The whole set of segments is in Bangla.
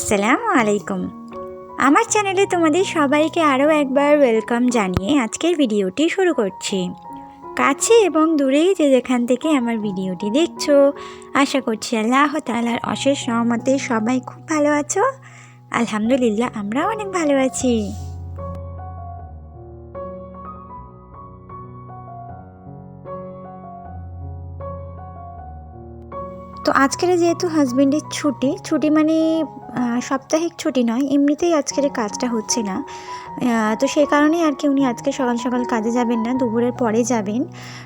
আসসালামু আলাইকুম। আমার চ্যানেলে তোমাদের সবাইকে আরও একবার ওয়েলকাম জানিয়ে আজকের ভিডিওটি শুরু করছি। কাছে এবং দূরে যে যেখান থেকে আমার ভিডিওটি দেখছ, আশা করছি আল্লাহ তালার অশেষ সহমতে সবাই খুব ভালো আছো। আলহামদুলিল্লাহ আমরাও অনেক ভালো আছি। তো আজকের যেহেতু হাজবেন্ডের ছুটি ছুটি মানে সাপ্তাহিক ছুটি নয়, এমনিতেই আজকের কাজটা হচ্ছে না। তো সেই কারণেই আর কি উনি আজকে সকাল সকাল কাজে যাবেন না, দুপুরের পরে যাবেন।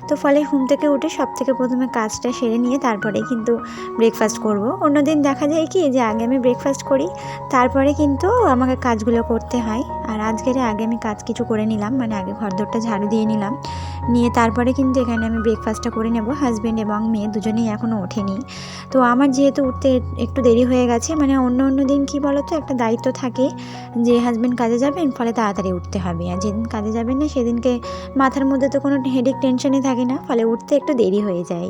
তো ফলে ঘুম থেকে উঠে সব থেকে প্রথমে কাজটা সেরে নিয়ে তারপরে কিন্তু ব্রেকফাস্ট করব। অন্যদিন দেখা যায় কি যে আগে আমি ব্রেকফাস্ট করি, তারপরে কিন্তু আমাকে কাজগুলো করতে হয়। আর আজকের আগে আমি কাজ কিছু করে নিলাম মানে আগে ঘরদোরটা ঝাড়ু দিয়ে নিলাম। নিয়ে তারপরে কিন্তু এখানে আমি ব্রেকফাস্টটা করে নেব হাজব্যান্ড এবং মেয়ে দুজনেই এখনও ওঠেনি। তো আমার যেহেতু উঠতে একটু দেরি হয়ে গেছে মানে অন্য অন্য দিন কী বলো তো একটা দায়িত্ব থাকে যে হাজব্যান্ড কাজে যাবেন, ফলে তাড়াতাড়ি উঠতে হবে। আর যেদিন কাজে যাবেন না, সেদিনকে মাথার মধ্যে তো কোনো হেডেক টেনশনই থাকে না, ফলে উঠতে একটু দেরি হয়ে যায়।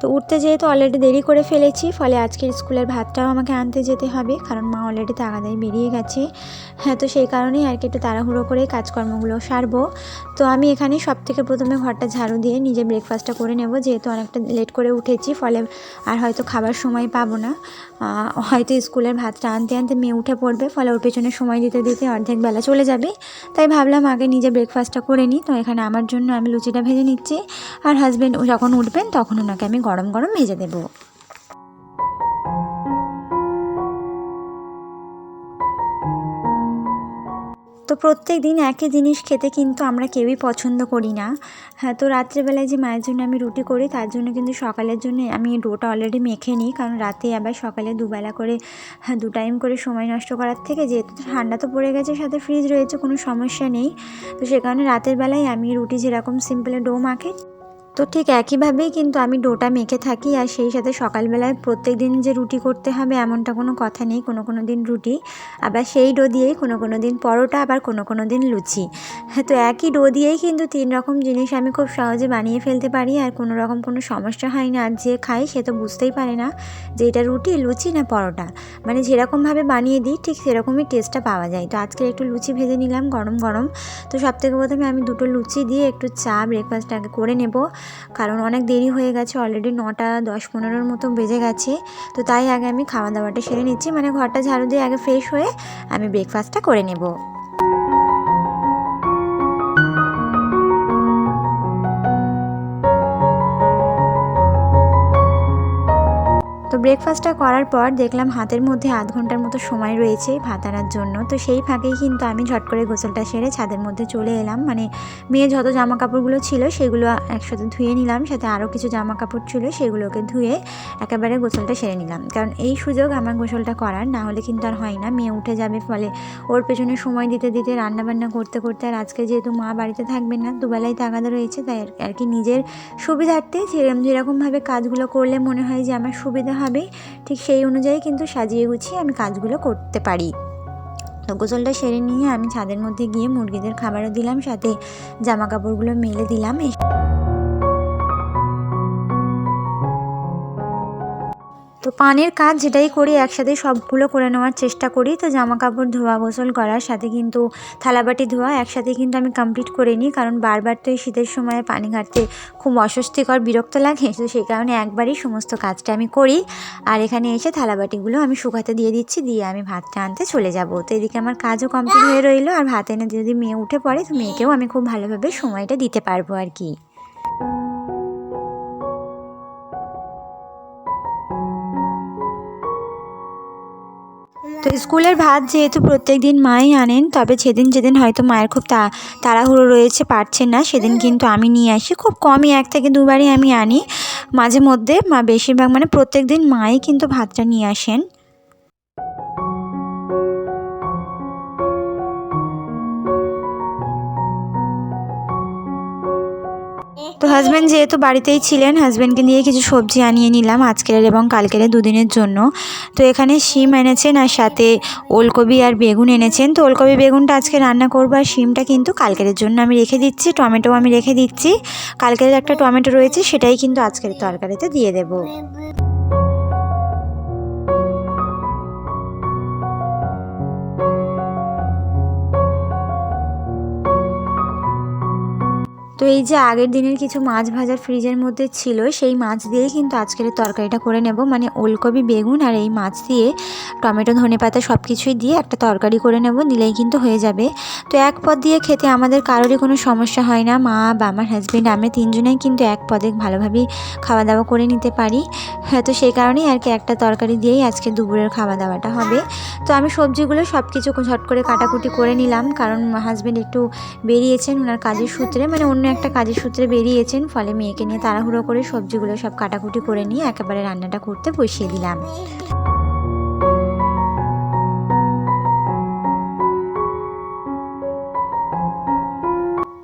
তো উঠতে যেহেতু অলরেডি দেরি করে ফেলেছি, ফলে আজকের স্কুলের ভাতটাও আমাকে আনতে যেতে হবে, কারণ মা অলরেডি তাগাদায় বেরিয়ে গেছে। হ্যাঁ তো সেই কারণেই আর কি একটু তাড়াহুড়ো করে কাজকর্মগুলো সারবো। তো আমি এখানে সব থেকে প্রথমে ঘরটা ঝাড়ু দিয়ে নিজে ব্রেকফাস্টটা করে নেব, যেহেতু অনেকটা লেট করে উঠেছি, ফলে আর হয়তো খাবার সময় পাবো না। হয়তো স্কুলের ভাতটা আনতে আনতে মেয়ে উঠে পড়বে, ফলে ওর পেছনে সময় দিতে দিতে অর্ধেক বেলা চলে যাবে। তাই ভাবলাম আগে নিজে ব্রেকফাস্টটা করে নিই, তো এখানে আমার জন্য আমি লুচিটা ভেজে নিচ্ছি, আর হাজব্যান্ড যখন উঠবেন তখন ওনাকে আমি গরম গরম ভেজে দেবো। তো প্রত্যেক দিন একই জিনিস খেতে কিন্তু আমরা কেউই পছন্দ করি না। হ্যাঁ তো রাত্রেবেলায় যে মায়ের জন্য আমি রুটি করি, তার জন্য কিন্তু সকালের জন্য আমি ডোটা অলরেডি মেখে নিই, কারণ রাতে আবার সকালে দুবেলা করে হ্যাঁ দু টাইম করে সময় নষ্ট করার থেকে যেহেতু ঠান্ডা তো পড়ে গেছে, সাথে ফ্রিজ রয়েছে, কোনো সমস্যা নেই। তো সে কারণে রাতের বেলায় আমি রুটি যেরকম সিম্পলে ডো মাখে তো ঠিক একইভাবেই কিন্তু আমি ডোটা মেখে থাকি আর সেই সাথে সকালবেলায় প্রত্যেক দিন যে রুটি করতে হবে এমনটা কোনো কথা নেই, কোনো কোনো দিন রুটি, আবার সেই ডো দিয়েই কোনো কোনো দিন পরোটা, আবার কোনো কোনো দিন লুচি। হ্যাঁ তো একই ডো দিয়েই কিন্তু তিন রকম জিনিস আমি খুব সহজে বানিয়ে ফেলতে পারি আর কোনো রকম কোনো সমস্যা হয় না। আর যে খাই সে তো বুঝতেই পারে না যে এটা রুটি, লুচি না পরোটা। মানে যেরকমভাবে বানিয়ে দিই ঠিক সেরকমই টেস্টটা পাওয়া যায়। তো আজকে একটু লুচি ভেজে নিলাম গরম গরম। তো সব থেকে প্রথমে আমি দুটো লুচি দিয়ে একটু চা ব্রেকফাস্ট আগে করে নেব। কারণ অনেক দেরি হয়ে গেছে অলরেডি নটা দশ পনেরোর মতো বেজে গেছে। তো তাই আগে আমি খাওয়া দাওয়াটা সেরে নিচ্ছি মানে ঘরটা ঝাড়ু দিয়ে আগে ফ্রেশ হয়ে আমি ব্রেকফাস্টটা করে নেব। ব্রেকফাস্টটা করার পর দেখলাম হাতের মধ্যে আধ ঘণ্টার মতো সময় রয়েছে ভাত আনার জন্য। তো সেই ফাঁকেই কিন্তু আমি ঝট করে গোসলটা সেরে ছাদের মধ্যে চলে এলাম। মানে মেয়ে যত জামা কাপড়গুলো ছিল সেগুলো একসাথে ধুয়ে নিলাম, সাথে আরও কিছু জামা কাপড় ছিল সেগুলোকে ধুয়ে একেবারে গোসলটা সেরে নিলাম। কারণ এই সুযোগ আমার গোসলটা করার, না হলে কিন্তু আর হয় না। মেয়ে উঠে যাবে, ফলে ওর পেছনে সময় দিতে দিতে, রান্নাবান্না করতে করতে আর আজকে যেহেতু মা বাড়িতে থাকবেন না, দুবেলাই তাগাদা রয়েছে, তাই আর- কি নিজের সুবিধার্থে যেরকমভাবে কাজগুলো করলে মনে হয় যে আমার সুবিধা হবে ঠিক সেই অনুযায়ী কিন্তু সাজিয়ে গুছিয়ে আমি কাজগুলো করতে পারি। তো গোসলটা সেরে নিয়ে আমি ছাদের মধ্যে গিয়ে মুরগিদের খাবারও দিলাম, সাথে জামা কাপড়গুলো মেলে দিলাম। তো পানের কাজ যেটাই করি, একসাথে সবগুলো করে নেওয়ার চেষ্টা করি। তো জামা কাপড় ধোয়া গোসল করার সাথে কিন্তু থালাবাটি ধোয়া একসাথে কিন্তু আমি কমপ্লিট করে নিই। কারণ বারবার তো এই শীতের সময় পানি ঘাটতে খুব অস্বস্তিকর, বিরক্ত লাগে। তো সেই কারণে একবারই সমস্ত কাজটা আমি করি। আর এখানে এসে থালাবাটিগুলো আমি শুকাতে দিয়ে দিচ্ছি, দিয়ে আমি ভাতটা আনতে চলে যাব। তো এদিকে আমার কাজও কমপ্লিট হয়ে রইল। আর ভাত এনে যদি মেয়ে উঠে পড়ে, তো মেয়েকেও আমি খুব ভালোভাবে সময়টা দিতে পারব আর কি। তো স্কুলের ভাত যেহেতু প্রত্যেক দিন মাই আনেন, তবে যেদিন যেদিন হয়তো মায়ের খুব তা তাড়াহুড়ো রয়েছে পারছেন না, সেদিন কিন্তু আমি নিয়ে আসি। খুব কমই এক থেকে দুবারই আমি আনি। মাঝে মধ্যে মা বেশিরভাগ মানে প্রত্যেক দিন মাই কিন্তু ভাতটা নিয়ে আসেন। তো হাজব্যান্ড যেহেতু বাড়িতেই ছিলেন হাজব্যান্ডকে নিয়ে কিছু সবজি আনিয়ে নিলাম আজকের এবং কালকের দুদিনের জন্য। তো এখানে শিম এনেছেন আর সাথে ওলকপি আর বেগুন এনেছেন। তো ওলকপি বেগুনটা আজকে রান্না করব আর শিমটা কিন্তু কালকের জন্য আমি রেখে দিচ্ছি, টমেটো আমি রেখে দিচ্ছি। কালকের একটা টমেটো রয়েছে, সেটাই কিন্তু আজকের তরকারিতে দিয়ে দেবো। তো এই যে আগের দিনের কিছু মাছ ভাজা ফ্রিজের মধ্যে ছিল, সেই মাছ দিয়েই কিন্তু আজকের তরকারিটা করে নেব। মানে ওলকপি বেগুন আর এই মাছ দিয়ে টমেটো, ধনে পাতা সব কিছুই দিয়ে একটা তরকারি করে নেব, দিলেই কিন্তু হয়ে যাবে। তো এক পদ দিয়ে খেতে আমাদের কারোরই কোনো সমস্যা হয় না। মা বা আমার হাজব্যান্ড আমি তিনজনেই কিন্তু এক পদে ভালোভাবেই খাওয়া দাওয়া করে নিতে পারি। হ্যাঁ তো সেই কারণেই আর কি একটা তরকারি দিয়েই আজকে দুপুরের খাওয়া দাওয়াটা হবে। তো আমি সবজিগুলো সব কিছু ঝট করে কাটাকুটি করে নিলাম, কারণ হাজব্যান্ড একটু বেরিয়েছেন ওনার কাজের সূত্রে। মানে অন্য একটা কাজের সূত্রে বেরিয়েছেন, ফলে মেয়েকে নিয়ে তাড়াহুড়ো করে সবজিগুলো সব কাটাকুটি করে নিয়ে একেবারে রান্নাটা করতে বসিয়ে দিলাম।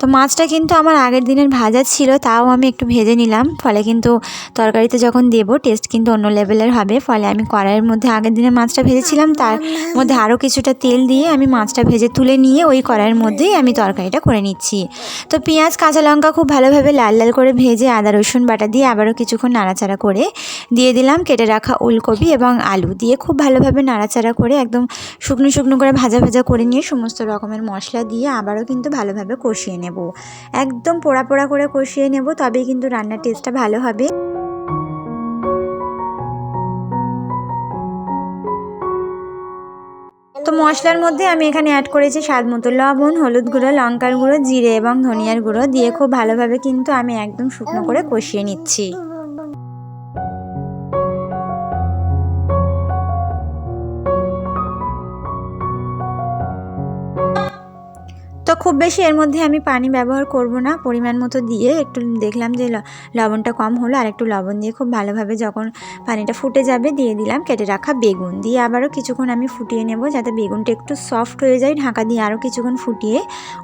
তো মাছটা কিন্তু আমার আগের দিনের ভাজা ছিল, তাও আমি একটু ভেজে নিলাম। ফলে কিন্তু তরকারিতে যখন দেবো টেস্ট কিন্তু অন্য লেভেলের হবে। ফলে আমি কড়াইয়ের মধ্যে আগের দিনের মাছটা ভেজেছিলাম। তার মধ্যে আরও কিছুটা তেল দিয়ে আমি মাছটা ভেজে তুলে নিয়ে ওই কড়াইয়ের মধ্যেই আমি তরকারিটা করে নিচ্ছি। তো পেঁয়াজ, কাঁচা লঙ্কা খুব ভালোভাবে লাল লাল করে ভেজে আদা, রসুন বাটা দিয়ে আবারও কিছুক্ষণ নাড়াচাড়া করে দিয়ে দিলাম। কেটে রাখা ওলকপি এবং আলু দিয়ে খুব ভালোভাবে নাড়াচাড়া করে একদম শুকনো শুকনো করে ভাজা ভাজা করে নিয়ে সমস্ত রকমের মশলা দিয়ে আবারও কিন্তু ভালোভাবে কষিয়ে নেব। একদম পোড়া পোড়া করে কষিয়ে নেব, তবেই কিন্তু রান্নার টেস্টটা ভালো হবে। তো মশলার মধ্যে আমি এখানে অ্যাড করেছি স্বাদ মতো লবণ, হলুদ গুঁড়ো, লঙ্কার গুঁড়ো, জিরে এবং ধনিয়ার গুঁড়ো দিয়ে খুব ভালোভাবে কিন্তু আমি একদম শুকনো করে কষিয়ে নিচ্ছি। তো খুব বেশি, এর মধ্যে আমি পানি ব্যবহার করব না। পরিমাণ মতো দিয়ে একটু দেখলাম যে লবণটা কম হলো আর একটু লবণ দিয়ে খুব ভালোভাবে যখন পানিটা ফুটে যাবে দিয়ে দিলাম, কেটে রাখা বেগুন। দিয়ে আবারও কিছুক্ষণ আমি ফুটিয়ে নেব যাতে বেগুনটা একটু সফট হয়ে যায়। ঢাকা দিয়ে আরও কিছুক্ষণ ফুটিয়ে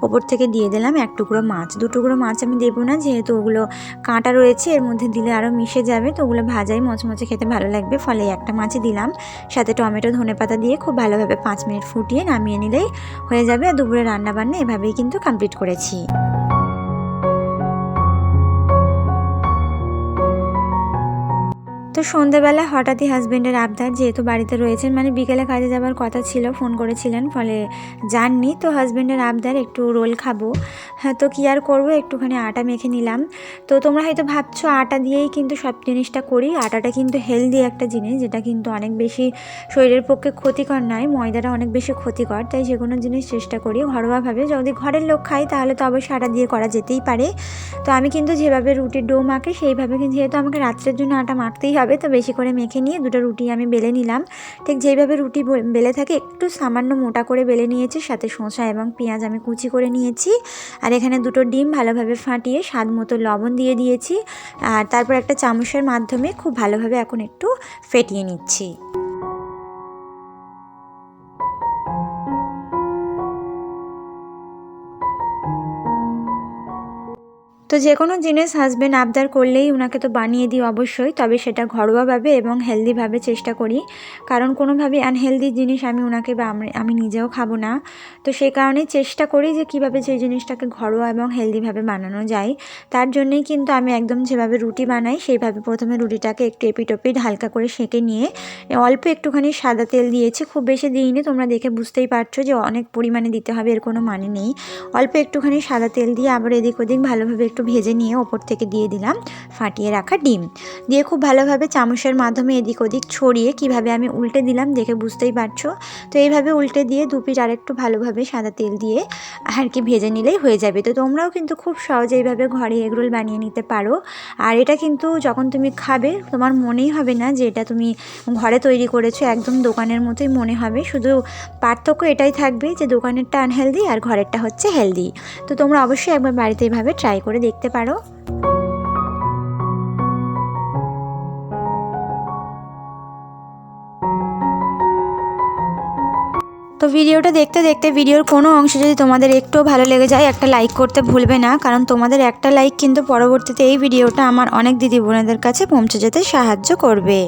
ওপর থেকে দিয়ে দিলাম এক টুকরো মাছ। দু টুকরো মাছ আমি দেবো না, যেহেতু ওগুলো কাঁটা রয়েছে, এর মধ্যে দিলে আরও মিশে যাবে। তো ওগুলো ভাজাই মচমচে খেতে ভালো লাগবে। ফলে একটা মাছই দিলাম। সাথে টমেটো ধনে পাতা দিয়ে খুব ভালোভাবে পাঁচ মিনিট ফুটিয়ে নামিয়ে নিলেই হয়ে যাবে। আর দুপুরে রান্না রান্নাবান্না এভাবেই কিন্তু কমপ্লিট করেছি। তো সন্ধেবেলা হঠাৎই হাজব্যান্ডের আবদার যেহেতু বাড়িতে রয়েছেন মানে বিকেলে কাজে যাবার কথা ছিল ফোন করেছিলেন, ফলে যাননি। তো হাজব্যান্ডের আবদার, একটু রোল খাব। হ্যাঁ তো কী আর করব? একটুখানি আটা মেখে নিলাম। তো তোমরা হয়তো ভাবছ, আটা দিয়েই কিন্তু সব জিনিসটা করি। আটাটা কিন্তু হেলদি একটা জিনিস, যেটা কিন্তু অনেক বেশি শরীরের পক্ষে ক্ষতিকর নয়, ময়দাটা অনেক বেশি ক্ষতিকর। তাই যে কোনো জিনিস চেষ্টা করি ঘরোয়াভাবে। যদি ঘরের লোক খাই, তাহলে তো অবশ্যই আটা দিয়ে করা যেতেই পারে। তো আমি কিন্তু যেভাবে রুটির ডো মাখে, সেইভাবে কিন্তু যেহেতু আমাকে রাত্রের জন্য আটা মাখতেই হবে তো বেশি করে মেখে নিয়ে দুটো রুটি আমি বেলে নিলাম। ঠিক যেইভাবে রুটি বেলে থাকে, একটু সামান্য মোটা করে বেলে নিয়েছি, সাথে শসা এবং পেঁয়াজ আমি কুচি করে নিয়েছি। আর এখানে দুটো ডিম ভালোভাবে ফাটিয়ে স্বাদ মতো লবণ দিয়ে দিয়েছি। আর তারপর একটা চামচের মাধ্যমে খুব ভালোভাবে এখন একটু ফেটিয়ে নিচ্ছি। তো যে কোনো জিনিস হাজব্যান্ড আবদার করলেই ওনাকে তো বানিয়ে দিই অবশ্যই, তবে সেটা ঘরোয়াভাবে এবং হেলদিভাবে চেষ্টা করি। কারণ কোনোভাবে আনহেলদি জিনিস আমি ওনাকে বা আমি নিজেও খাব না। তো সেই কারণেই চেষ্টা করি যে কীভাবে সেই জিনিসটাকে ঘরোয়া এবং হেলদিভাবে বানানো যায়। তার জন্যই কিন্তু আমি একদম যেভাবে রুটি বানাই, সেইভাবে প্রথমে রুটিটাকে একটু এপিটপিট হালকা করে সেঁকে নিয়ে, অল্প একটুখানি সাদা তেল দিয়েছি। খুব বেশি দিইনি, তোমরা দেখে বুঝতেই পারছ যে অনেক পরিমাণে দিতে হবে, এর কোনো মানে নেই। অল্প একটুখানি সাদা তেল দিয়ে আবার এদিক ওদিক ভালোভাবে একটু ভেজে নিয়ে ওপর থেকে দিয়ে দিলাম ফাটিয়ে রাখা ডিম। দিয়ে খুব ভালোভাবে চামচের মাধ্যমে এদিক ওদিক ছড়িয়ে কীভাবে আমি উল্টে দিলাম দেখে বুঝতেই পারছ? তো এইভাবে উল্টে দিয়ে দু পিঠ আরেকটু ভালোভাবে সাদা তেল দিয়ে আর কি ভেজে নিলেই হয়ে যাবে। তো তোমরাও কিন্তু খুব সহজে এইভাবে ঘরে এগরোল বানিয়ে নিতে পারো। আর এটা কিন্তু যখন তুমি খাবে, তোমার মনেই হবে না যে এটা তুমি ঘরে তৈরি করেছ, একদম দোকানের মতোই মনে হবে। শুধু পার্থক্য এটাই থাকবে যে দোকানেরটা আনহেলদি আর ঘরেরটা হচ্ছে হেলদি তো তোমরা অবশ্যই একবার বাড়িতে এইভাবে ট্রাই করে দেখতে পারো। তো ভিডিওটা দেখতে দেখতে ভিডিওর কোনো অংশ যদি তোমাদের একটু ভালো লেগে যায়, একটা লাইক করতে ভুলবে না, কারণ তোমাদের একটা লাইক কিন্তু পরবর্তীতে এই ভিডিওটা আমার অনেক দিদি বোনেদের কাছে পৌঁছে যেতে সাহায্য করবে।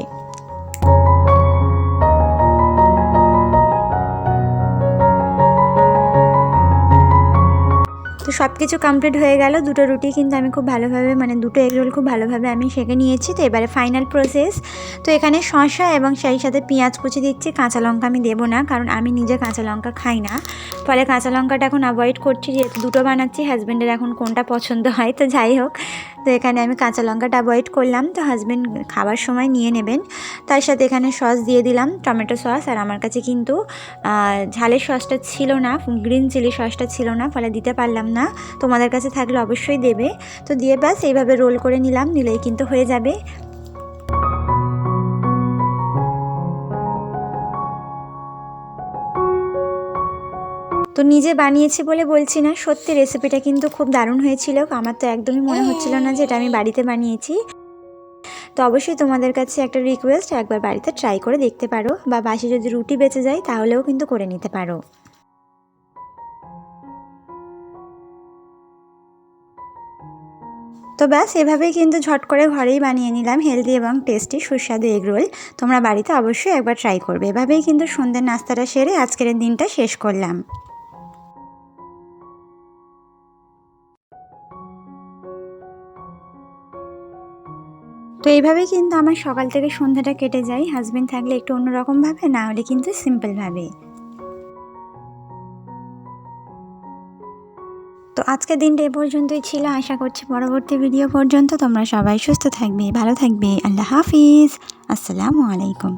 তো সব কিছু কমপ্লিট হয়ে গেল। দুটো রুটি কিন্তু আমি খুব ভালোভাবে মানে দুটো এগ রোল খুব ভালোভাবে আমি সেঁকে নিয়েছি। তো এবারে ফাইনাল প্রসেস তো এখানে শসা এবং সেই সাথে পেঁয়াজ কুচি দিচ্ছি। কাঁচা লঙ্কা আমি দেবো না, কারণ আমি নিজে কাঁচা লঙ্কা খাই না। ফলে কাঁচা লঙ্কাটা এখন অ্যাভয়েড করছি, যেহেতু দুটো বানাচ্ছি হাজব্যান্ডের এখন কোনটা পছন্দ হয়, তো যাই হোক। তো এখানে আমি কাঁচা লঙ্কাটা অ্যাভয়েড করলাম। তো হাজব্যান্ড খাবার সময় নিয়ে নেবেন। তার সাথে এখানে সস দিয়ে দিলাম টমেটো সস আর আমার কাছে কিন্তু ঝালের সসটা ছিল না গ্রিন চিলি সসটা ছিল না, ফলে দিতে পারলাম না। তোমাদের কাছে থাকলে অবশ্যই দেবে। তো দিয়ে ব্যাস, এইভাবে রোল করে নিলাম, নিলেই কিন্তু হয়ে যাবে। তো নিজে বানিয়েছি বলে বলছি না, সত্যি রেসিপিটা কিন্তু খুব দারুণ হয়েছিল। আমার তো একদমই মনে হচ্ছিল না যে এটা আমি বাড়িতে বানিয়েছি। তো অবশ্যই তোমাদের কাছে একটা রিকোয়েস্ট একবার বাড়িতে ট্রাই করে দেখতে পারো বা বাসে যদি রুটি বেঁচে যায় তাহলেও কিন্তু করে নিতে পারো। তো ব্যাস, এভাবেই কিন্তু ঝট করে ঘরেই বানিয়ে নিলাম হেলদি এবং টেস্টি সুস্বাদু এগরোল তোমরা বাড়িতে অবশ্যই একবার ট্রাই করবে। এভাবেই কিন্তু সন্ধ্যের নাস্তাটা সেরে আজকের দিনটা শেষ করলাম। তো এইভাবেই কিন্তু আমার সকাল থেকে সন্ধ্যাটা কেটে যায়। হাজব্যান্ড থাকলে একটু অন্যরকমভাবে, না হলে কিন্তু সিম্পলভাবে তো আজকের দিনটা এ পর্যন্তই ছিল। আশা করছি পরবর্তী ভিডিও পর্যন্ত তোমরা সবাই সুস্থ থাকবে, ভালো থাকবে। আল্লাহ হাফিজ। আসসালামু আলাইকুম।